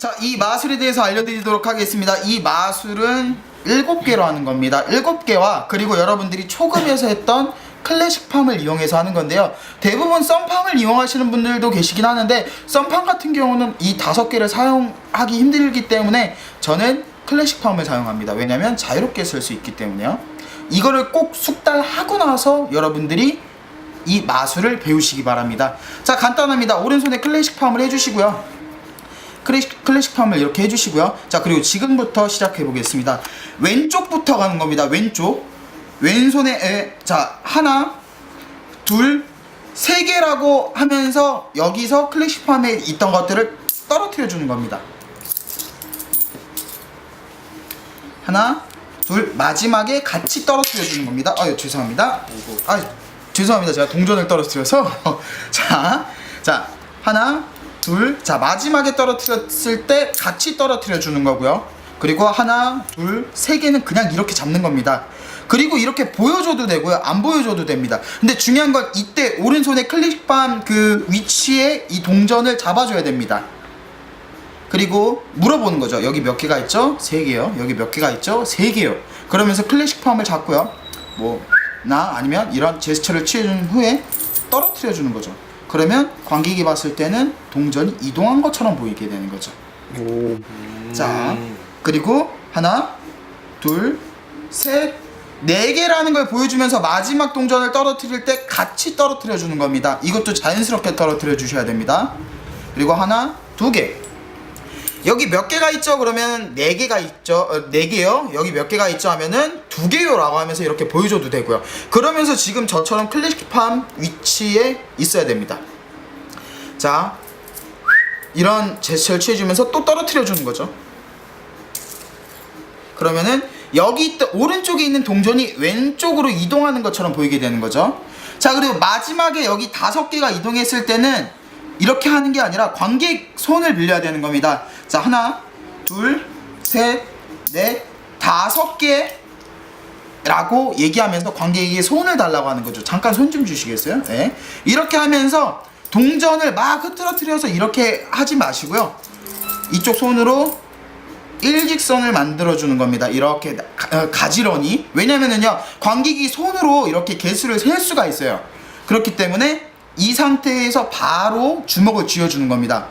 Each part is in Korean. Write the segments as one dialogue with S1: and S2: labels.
S1: 자, 이 마술에 대해서 알려드리도록 하겠습니다. 이 마술은 7개로 하는 겁니다. 7개와 그리고 여러분들이 초급에서 했던 클래식팜을 이용해서 하는 건데요. 대부분 썸팜을 이용하시는 분들도 계시긴 하는데 썸팜 같은 경우는 이 다섯 개를 사용하기 힘들기 때문에 저는 클래식팜을 사용합니다. 왜냐면 자유롭게 쓸 수 있기 때문에요. 이거를 꼭 숙달하고 나서 여러분들이 이 마술을 배우시기 바랍니다. 자, 간단합니다. 오른손에 클래식팜을 해주시고요. 클래식, 클래식 팜을 이렇게 해주시고요. 자, 그리고 지금부터 시작해 보겠습니다. 왼쪽부터 가는 겁니다. 왼쪽. 왼손에, 에, 자, 하나, 둘, 세 개라고 하면서 여기서 클래식 팜에 있던 것들을 떨어뜨려 주는 겁니다. 하나, 둘, 마지막에 같이 떨어뜨려 주는 겁니다. 아유, 죄송합니다. 아, 죄송합니다. 제가 동전을 떨어뜨려서. 자, 자, 하나, 둘, 자, 마지막에 떨어뜨렸을 때 같이 떨어뜨려 주는 거고요. 그리고 하나, 둘, 세 개는 그냥 이렇게 잡는 겁니다. 그리고 이렇게 보여줘도 되고요. 안 보여줘도 됩니다. 근데 중요한 건 이때 오른손에 클릭밤 그 위치에 이 동전을 잡아줘야 됩니다. 그리고 물어보는 거죠. 여기 몇 개가 있죠? 세 개요. 여기 몇 개가 있죠? 세 개요. 그러면서 클래식 팜을 잡고요. 뭐, 나 아니면 이런 제스처를 취해준 후에 떨어뜨려 주는 거죠. 그러면 관객이 봤을 때는 동전이 이동한 것처럼 보이게 되는 거죠.
S2: 오.
S1: 자, 그리고 하나, 둘, 셋, 네 개라는 걸 보여주면서 마지막 동전을 떨어뜨릴 때 같이 떨어뜨려 주는 겁니다. 이것도 자연스럽게 떨어뜨려 주셔야 됩니다. 그리고 하나, 두 개. 여기 몇 개가 있죠? 그러면 네 개가 있죠. 어, 네 개요. 여기 몇 개가 있죠? 하면은 두 개요라고 하면서 이렇게 보여줘도 되고요. 그러면서 지금 저처럼 클래식팜 위치에 있어야 됩니다. 자, 이런 제스처를 취해주면서 또 떨어뜨려 주는 거죠. 그러면은 여기 있던 오른쪽에 있는 동전이 왼쪽으로 이동하는 것처럼 보이게 되는 거죠. 자 그리고 마지막에 여기 다섯 개가 이동했을 때는 이렇게 하는 게 아니라 관객 손을 빌려야 되는 겁니다. 자 하나, 둘, 셋, 넷, 다섯 개. 라고 얘기하면서 관객에게 손을 달라고 하는 거죠. 잠깐 손 좀 주시겠어요? 네. 이렇게 하면서 동전을 막 흐트러뜨려서 이렇게 하지 마시고요. 이쪽 손으로 일직선을 만들어 주는 겁니다. 이렇게 가- 어, 가지런히. 왜냐면은요, 관객이 손으로 이렇게 개수를 셀 수가 있어요. 그렇기 때문에 이 상태에서 바로 주먹을 쥐어 주는 겁니다.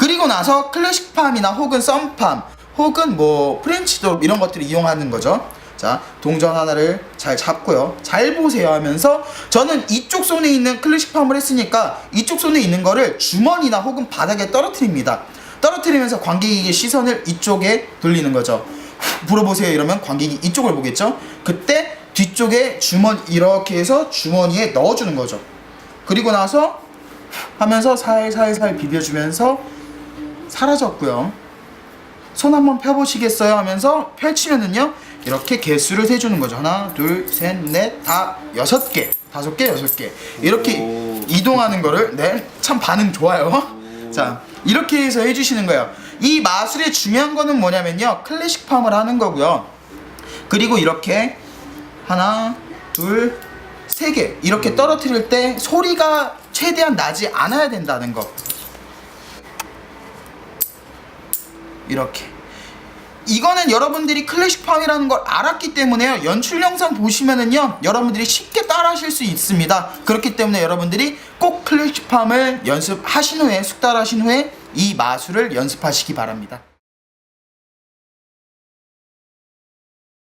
S1: 그리고 나서 클래식팜이나 혹은 썸팜 혹은 뭐 프렌치도 이런 것들을 이용하는 거죠. 자, 동전 하나를 잘 잡고요. 잘 보세요 하면서 저는 이쪽 손에 있는 클래식팜을 했으니까 이쪽 손에 있는 거를 주머니나 혹은 바닥에 떨어뜨립니다. 떨어뜨리면서 관객에게 시선을 이쪽에 돌리는 거죠. 물어보세요 이러면 관객이 이쪽을 보겠죠? 그때 뒤쪽에 주머니 이렇게 해서 주머니에 넣어주는 거죠. 그리고 나서 하면서 살살살 비벼주면서 사라졌고요. 손 한번 펴보시겠어요? 하면서 펼치면은요 이렇게 개수를 세주는 거죠. 하나, 둘, 셋, 넷, 다 여섯 개, 다섯 개, 여섯 개 이렇게
S2: 오.
S1: 이동하는 거를 네참 반응 좋아요. 자 이렇게 해서 해주시는 거예요. 이 마술의 중요한 거는 뭐냐면요 클래식 팜을 하는 거고요. 그리고 이렇게 하나, 둘, 세 개 이렇게 떨어뜨릴 때 소리가 최대한 나지 않아야 된다는 거. 이렇게. 이거는 여러분들이 클래식팜이라는 걸 알았기 때문에요. 연출 영상 보시면은요, 여러분들이 쉽게 따라하실 수 있습니다. 그렇기 때문에 여러분들이 꼭 클래식팜을 연습하신 후에, 숙달하신 후에 이 마술을 연습하시기 바랍니다.